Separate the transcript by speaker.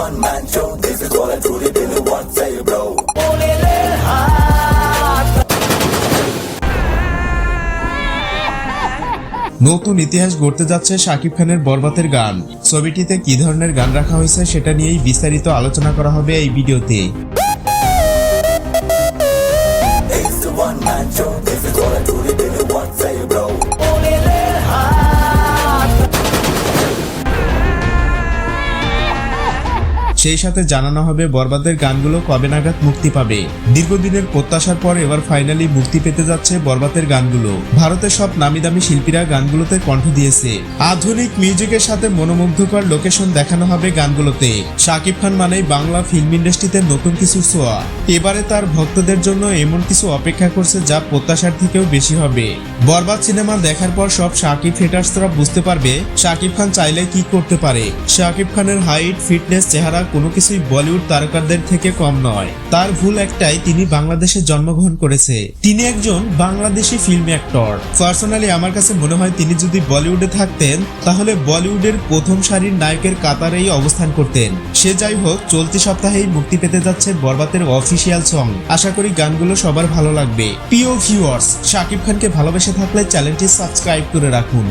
Speaker 1: one man show. This is what I truly really want. Say you, bro.
Speaker 2: নতুন ইতিহাস গড়তে যাচ্ছে শাকিব খানের বরবাতের গান ছবিটিতে কি ধরনের গান রাখা হয়েছে সেটা নিয়েই বিস্তারিত আলোচনা করা হবে এই ভিডিওতে সেই সাথে জানানো হবে বরবাদের গানগুলো কবে নাগাদ মুক্তি পাবে। দীর্ঘদিনের প্রত্যাশার পর এবার ফাইনালি মুক্তি পেতে যাচ্ছে বরবাদের গানগুলো। ভারতের সব নামি দামি শিল্পীরা গানগুলোতে কণ্ঠ দিয়েছে। আধুনিক মিউজিকের সাথে মনোমুগ্ধকর লোকেশন দেখানো হবে গানগুলোতে। শাকিব খান মানেই বাংলা ফিল্ম ইন্ডাস্ট্রিতে নতুন কিছু ছোঁয়া। এবারে তার ভক্তদের জন্য এমন কিছু অপেক্ষা করছে যা প্রত্যাশার থেকেও বেশি হবে। বরবাদ সিনেমা দেখার পর সব শাকিব হেটার্সরা বুঝতে পারবে শাকিব খান চাইলে কি করতে পারে। শাকিব খানের হাইট ফিটনেস চেহারা কোনো কিছুই বলিউড তারকাদের থেকে কম নয়। তার ভুল একটাই, তিনি বাংলাদেশে জন্মগ্রহণ করেছে। তিনি একজন বাংলাদেশি ফিল্ম অ্যাক্টর পার্সোনালি আমার কাছে মনে হয় তিনি যদি বলিউডে থাকতেন, তাহলে বলিউডের প্রথম সারির নায়কের কাতারেই অবস্থান করতেন। সে যাই হোক, চলতি সপ্তাহেই মুক্তি পেতে যাচ্ছে বরবাতের অফিসিয়াল সং আশা করি গানগুলো সবার ভালো লাগবে। প্রিয় ভিউয়ার্স শাকিব খানকে ভালোবেসে থাকলে চ্যানেলটি সাবস্ক্রাইব করে রাখুন।